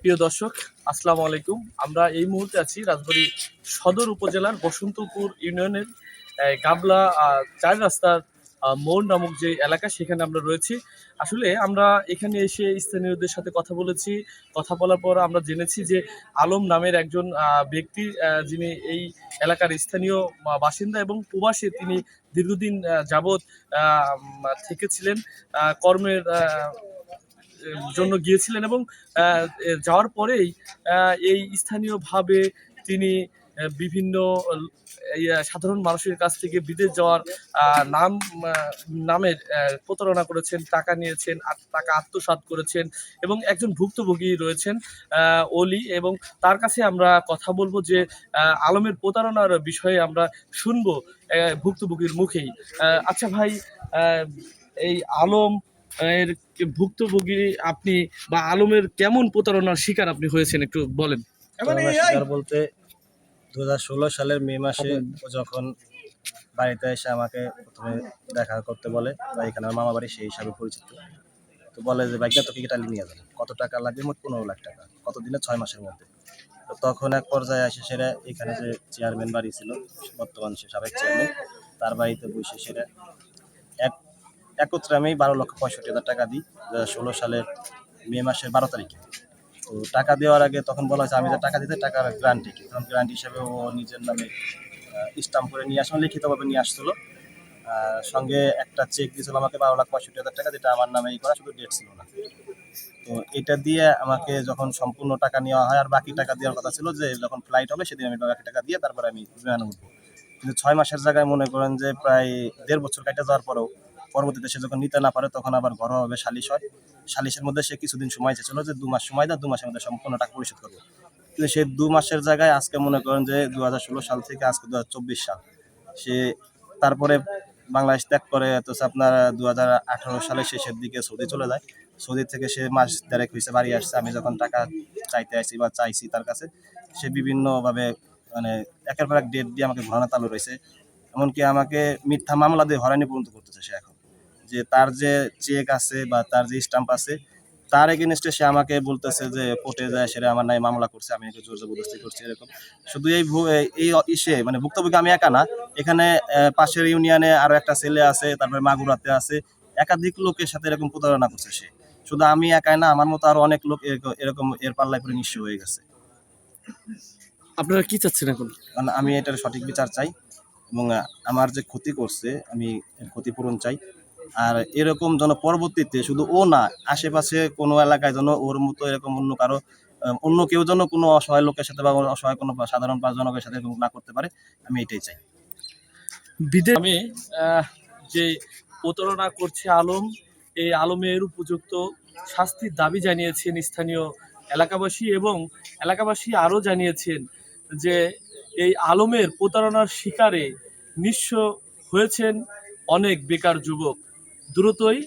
প্রিয় দর্শক, আসসালামু আলাইকুম। আমরা এই মুহূর্তে আছি রাজবাড়ী সদর উপজেলার বসন্তপুর ইউনিয়নের গাবলা চার রাস্তার মোড় নামক যে এলাকা, সেখানে আমরা রয়েছি। আসলে আমরা এখানে এসে স্থানীয়দের সাথে কথা বলেছি। কথা বলার পর আমরা জেনেছি যে আলম নামের একজন ব্যক্তি যিনি এই এলাকার স্থানীয় বাসিন্দা এবং প্রবাসে, তিনি দীর্ঘদিন যাবৎ থেকেছিলেন। কর্মের জন্য গিয়েছিলেন এবং যাওয়ার পরেই এই স্থানীয়ভাবে তিনি বিভিন্ন সাধারণ মানুষের কাছ থেকে বিদেশ যাওয়ার নাম নামের প্রতারণা করেছেন, টাকা নিয়েছেন টাকা আত্মসাৎ করেছেন এবং একজন ভুক্তভোগী রয়েছেন অলি এবং তার কাছে আমরা কথা বলব যে আলমের প্রতারণার বিষয়ে আমরা শুনব ভুক্তভোগীর মুখেই। আচ্ছা ভাই এই আলম এর ভুক্তভোগী আপনি বা আলমের কেমন প্রতারণার শিকার আপনি হয়েছেন একটু বলেন? করোনা শিকার বলতে দু হাজার ষোলো সালের মে মাসে যখন বাড়িতে এসে আমাকে প্রথমে দেখা করতে বলে বা এখানে আমার মামা বাড়ি সেই হিসাবে পরিচিত। তো বলে যে বাইকটা তোকে ইটালি নিয়ে যাবেন কত টাকা লাগবে? মোট পনেরো লাখ টাকা কত দিনে ছয় মাসের মধ্যে? তো তখন এক পর্যায়ে আসে সেরা এখানে যে চেয়ারম্যান বাড়ি ছিল বর্তমান সে সাবেক চেয়ারম্যান তার বাড়িতে বসে সেরা একত্রে আমি বারো লক্ষ পঁয়ষট্টি হাজার টাকা দিই ষোলো সালের মে মাসের বারো তারিখে। তো টাকা দেওয়ার আগে তখন বলা হয়েছে, আমি যে টাকা দিতে টাকার গ্রান্টি কি? তখন গ্রান্ট হিসেবে ও নিজের নামে স্টাম্প করে নিয়ে আসলো, লিখিতভাবে নিয়ে আসছিল। সঙ্গে একটা চেক দিয়েছিল আমাকে বারো লাখ পঁয়ষট্টি হাজার টাকা, যেটা আমার নামেই করা, শুধু ডেট ছিল না। তো এটা দিয়ে আমাকে যখন সম্পূর্ণ টাকা নেওয়া হয়, আর বাকি টাকা দেওয়ার কথা ছিল যে, যখন ফ্লাইট হবে, সেদিন আমি বাকি টাকা দিয়ে তারপরে আমি বিমানে উঠবো। কিন্তু ছয় মাসের জায়গায় মনে করেন যে, প্রায় দেড় বছর কাটে যাওয়ার পরেও পরবর্তীতে সে যখন নিতে না পারে, তখন আবার ঘরোয়াভাবে সালিশ হয়। সালিশের মধ্যে সে কিছুদিন সময় চেয়েছিল যে দু মাস সময় দেয় দু মাসের মধ্যে সম্পূর্ণ টাকা পরিশোধ করবে। কিন্তু সে দু মাসের জায়গায় আজকে মনে করেন যে দু হাজার ষোলো সাল থেকে আজকে দুহাজার চব্বিশ সাল, সে তারপরে বাংলাদেশ ত্যাগ করে তো আপনার দু সালের শেষের দিকে সৌদি চলে যায়। সৌদি থেকে সে মাস দেড়েক হয়েছে বাড়ি আসছে, আমি যখন টাকা চাইতে আসছি বা চাইছি তার কাছে, সে বিভিন্নভাবে মানে একের পর এক ডেট দিয়ে আমাকে ঘোরানো চালু রয়েছে। এমনকি আমাকে মিথ্যা মামলা দিয়ে হয়রানি পর্যন্ত করতেছে সে এখন। যে তার যে চেক আছে বা তার যে স্টাম্প আছে তার এগেনস্টে সে আমাকে বলতেছে যে কোর্টে যায় সেটা আমার নাই মামলা করছে আমি একে জোর জবরদস্তি করছি এরকম। শুধু এই এই- ইসে মানে ভুক্তভোগী আমি একা না এখানে পাশের ইউনিয়নে আরও একটা ছেলে আছে তারপরে মাগুরাতে আছে একাধিক লোকের সাথে এরকম প্রতারণা করছে সে। শুধু আমি একাই না আমার মতো আরও অনেক লোক এরকম- এর পাল্লায় করে নিঃস্ব হয়ে গেছে। আপনারা কি চাচ্ছেন এখন? কারণ আমি এটার সঠিক বিচার চাই এবং আমার যে ক্ষতি করছে আমি ক্ষতিপূরণ চাই। আর এরকম যেন পরবর্তীতে শুধু ও না, আশেপাশে কোনো এলাকায় যেন ওর মতো এরকম অন্য কারও অন্য কেউ যেন কোনো অসহায় লোকের সাথে বা অসহায় কোনো সাধারণ জনকের সাথে না করতে পারে, আমি এটাই চাই। বিদেশ আমি যে প্রতারণা করছে আলম, এই আলমের উপযুক্ত শাস্তির দাবি জানিয়েছেন স্থানীয় এলাকাবাসী এবং এলাকাবাসী আরও জানিয়েছেন যে এই আলমের প্রতারণার শিকারে নিঃস্ব হয়েছেন অনেক বেকার যুবক। দ্রুতই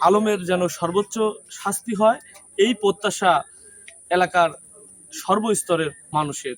আলমের যেন সর্বোচ্চ শাস্তি হয় এই প্রত্যাশা এলাকার সর্বস্তরের মানুষের।